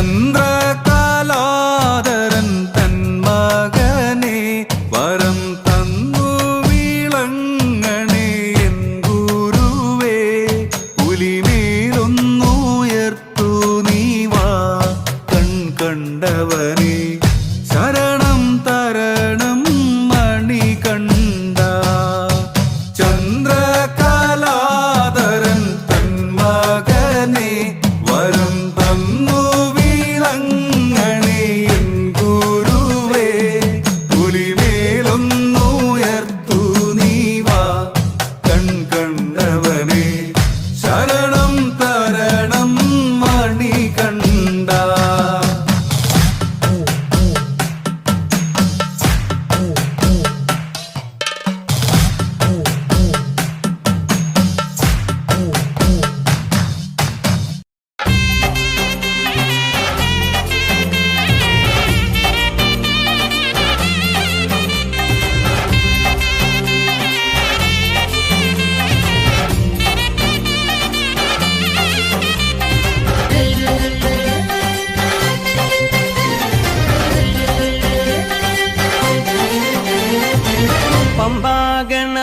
some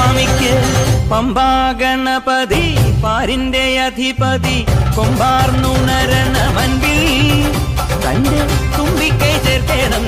സ്വാമിക്ക് പമ്പാ ഗണപതി പാരിന്റെ അധിപതി കൊമ്പാർന്നുണരണമൻപിൽ തന്റെ തുമ്പിക്കൈ ചേർക്കണം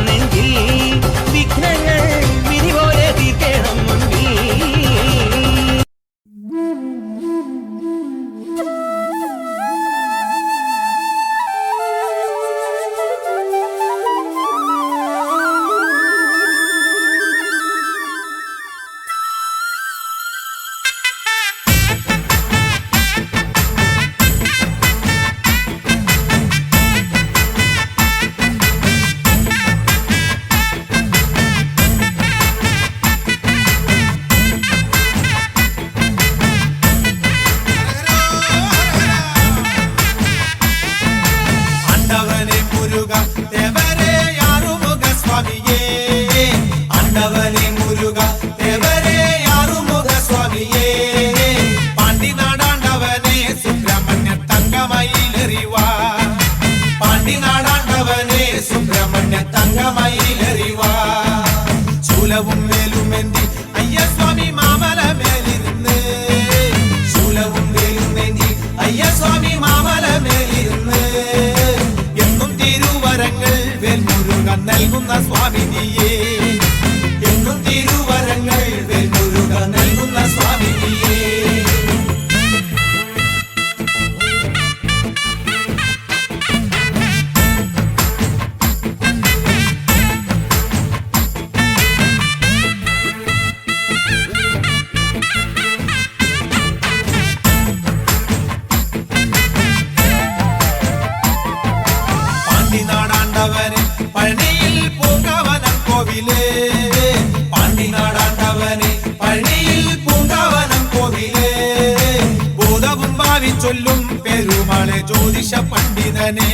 விதியே என்றும் தீர்வு ഭൂതവും ഭാവിച്ചൊല്ലും പെരുമാളെ ജ്യോതിഷ പണ്ഡിതനെ.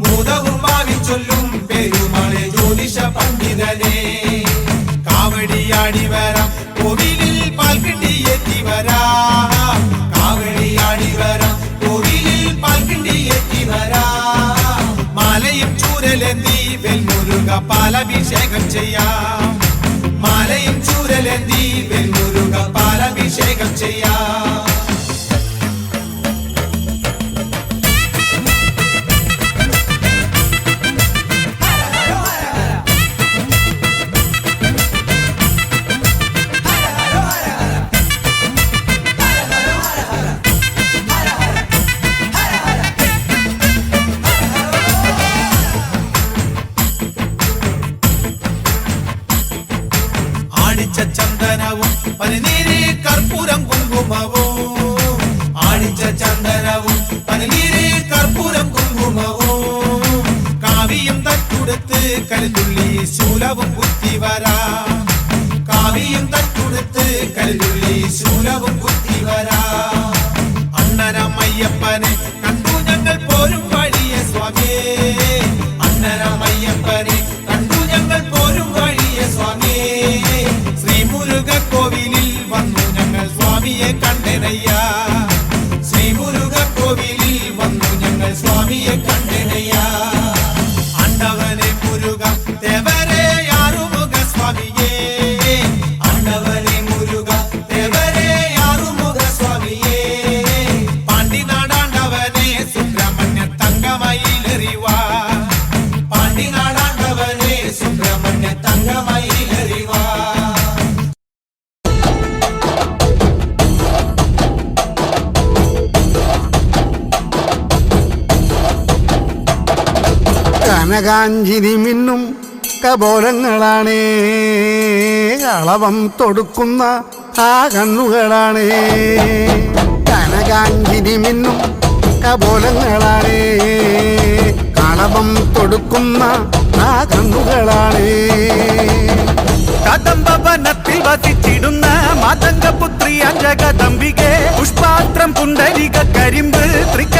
ഭൂതവും ഭാവിച്ചൊല്ലും പെരുമാളെ ജ്യോതിഷ പണ്ഡിതനെ. കാവടിയാടി വരാം കോവിലിൽ പാൽ എത്തി വരാ. കാവടിയാടി വരാം കോവിലിൽ പാൽക്കിണ്ടി എത്തി വരാ. മാലയും ചൂരലെന്തി വെൽമുരുക പാലഭിഷേകം ചെയ്യാം. മാലയും ചൂരലെന്തി വെൽമുരുക പാലഭിഷേകം ചെയ്യാം. ஐயப்பனே. കനകാഞ്ചിരി മിന്നും കപോലങ്ങളാണേ. അളവം തൊടുക്കുന്ന ആ കണ്ണുകളാണേ. കനകാഞ്ചിരി മിന്നും കപോലങ്ങളാണേ. അളവം തൊടുക്കുന്ന ആ കണ്ണുകളാണേ. കദംബവനത്തിൽ വസിച്ചിടുന്ന മാതംഗപുത്രി അഞ്ചകദംബികെ പുഷ്പാത്രം പുണ്ടരിക കരിമ്പ് തൃക്കൈകളിൽ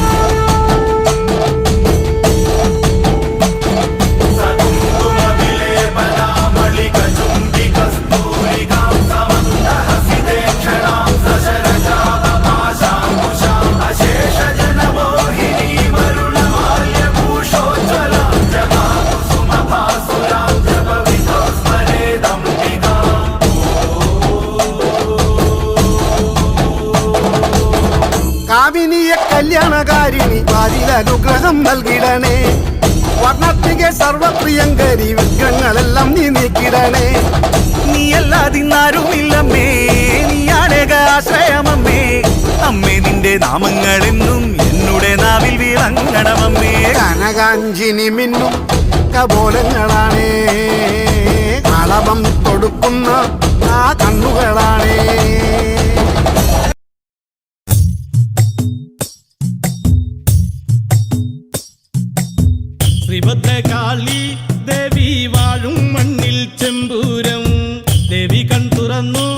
കനകാഞ്ചിനി മിന്നും കബോലങ്ങളാണേ അളവം കൊടുക്കുന്ന ആ കണ്ണുകളാണേ. ശ്രീഭദ്രകാളി ദേവി വാഴും മണ്ണിൽ ചെമ്പൂരം. ദേവി കൺ തുറന്നു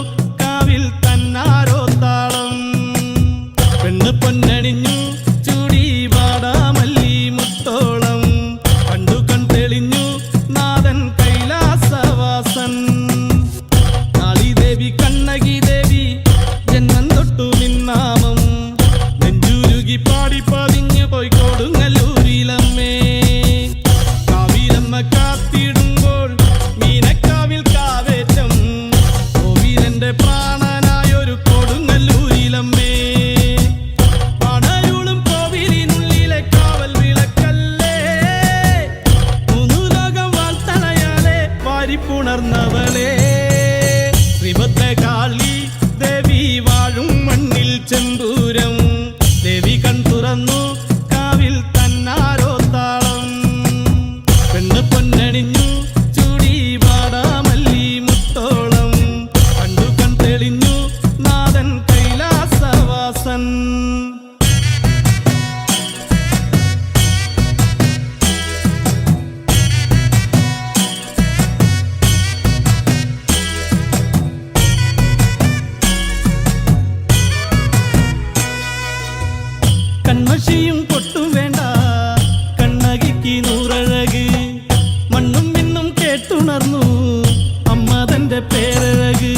അമ്മ തന്റെ പേരഴക്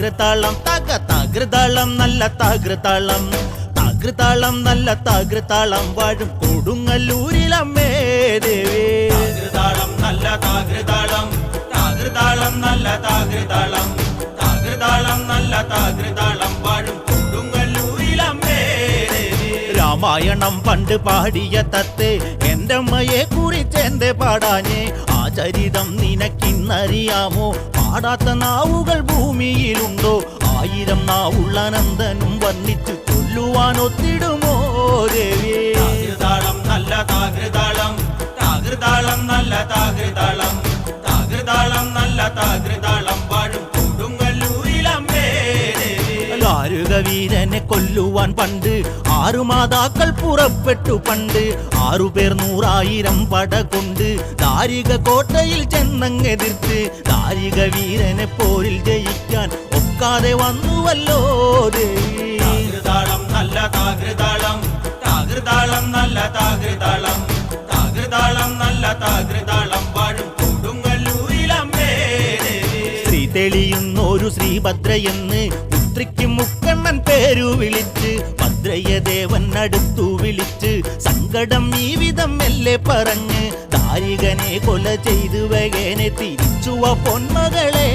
താകൃതാളം തക താകൃതാളം നല്ല താകൃതാളം. താകൃതാളം നല്ല താകൃതാളം വാഴും കൊടുങ്ങല്ലൂരിലമ്മേ ദേവേ. താകൃതാളം നല്ല താകൃതാളം താകൃതാളം നല്ല താകൃതാളം. താകൃതാളം നല്ല താകൃതാളം വാഴും രാമായണം പണ്ട് പാടിയ തത്തെ എന്റെ അമ്മയെ കുറിച്ച് എന്റെ പാടാനേ ആ ചരിതം നിനക്കിന്നറിയാമോ? പാടാത്ത നാവുകൾ ഭൂമിയിലുണ്ടോ? ആയിരം നാവുള്ള നന്ദനും വർണിച്ചു ചൊല്ലുവാൻ ഒത്തിടുമോ ദേവി? താകൃതാളം നല്ല താകൃതാളം. താകൃതാളം നല്ല താകൃതാളം. താകൃതാളം നല്ല താകൃതാളം. വീരനെ കൊല്ലുവാൻ പണ്ട് ആറു മാതാക്കൾ പുറപ്പെട്ടു പണ്ട്. ആറുപേർ നൂറായിരം പട കൊണ്ട് ദാരിക കോട്ടയിൽ ചെന്നങ്ങെതിർത്ത് ദാരിക വീരനെ പോരിൽ ജയിക്കാൻ ഒക്കാതെ വന്നുവല്ലോ താകൃതാളം നല്ല താകൃതാളം താകൃതാളം നല്ല താകൃതാളം താകൃതാളം നല്ല താകൃതാളം വാഴും കൊടുങ്ങല്ലൂരിലമ്മേ ശ്രീ തെളിയുന്നൊരു ശ്രീഭദ്രയെന്ന് പുത്രിക്ക് മുക്കണ്ണൻ പേരു വിളിച്ച് ഭദ്രയ ദേവൻ അടുത്തു വിളിച്ച് സങ്കടം ഈ വിധം മെല്ലെ പറഞ്ഞ് താരികനെ കൊല ചെയ്തു വകേനെ തിരിച്ചുവ പൊന്മകളെ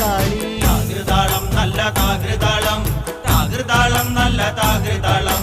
കാളി. താകൃതാളം നല്ല താകൃതാളം താകൃതാളം നല്ല താകൃതാളം.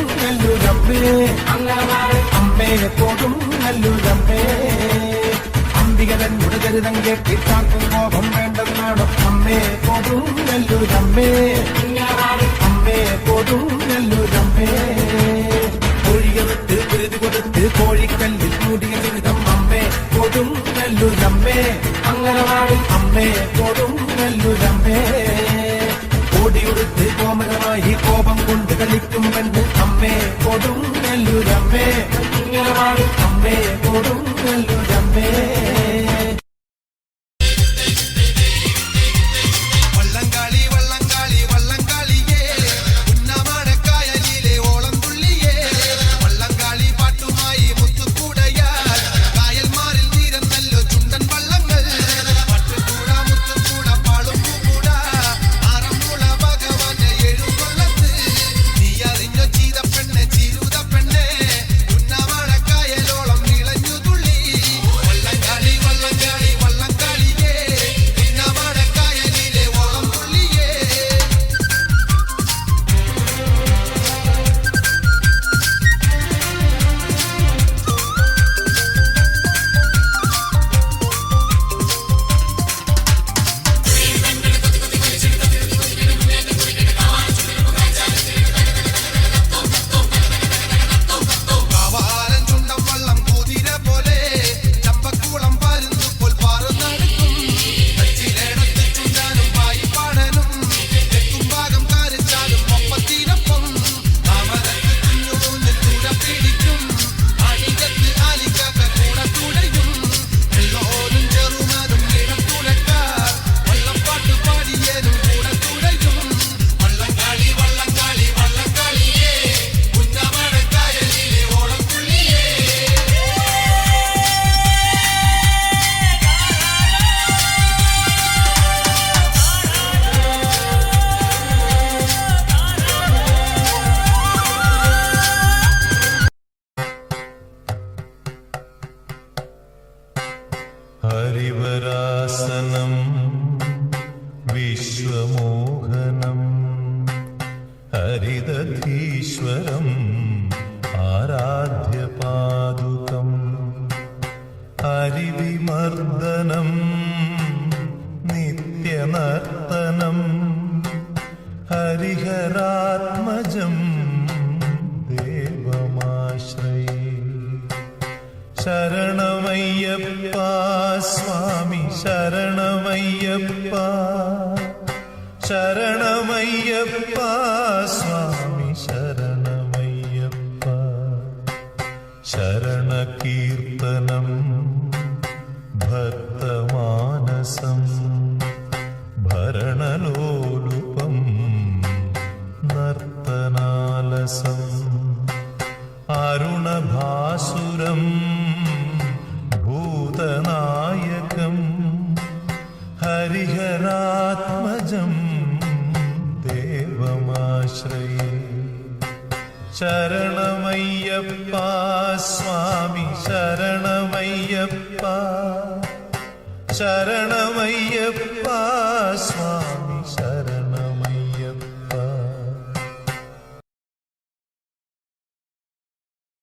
കൊടും നെല്ലുരമ്മേ. അമ്മേ കൊടും നെല്ലുരമ്മേ അംബികതൻ മുടകരുത് കെട്ടിത്താക്കും കോപം അമ്മേ കൊടുങ്ങല്ലൂരമ്മേ അമ്മേ കൊടുങ്ങല്ലൂരമ്മേ കോഴികൾക്ക് കുരുതി കൊടുത്ത് കോഴിക്കല്ലിൽ മൂടിയ ദുരിതം അമ്മേ കൊടുങ്ങല്ലൂരമ്മേ അങ്കനവാടി അമ്മേ കൊടുങ്ങല്ലൂരമ്മേ ഓടിയുടുത്ത് കോമലമായി കോപം കൊണ്ട് കളിക്കും അമ്മേ കൊടുങ്ങല്ലൂരമ്മേ. അങ്കനവാടി അമ്മേ കൊടും വള്ളംകാളി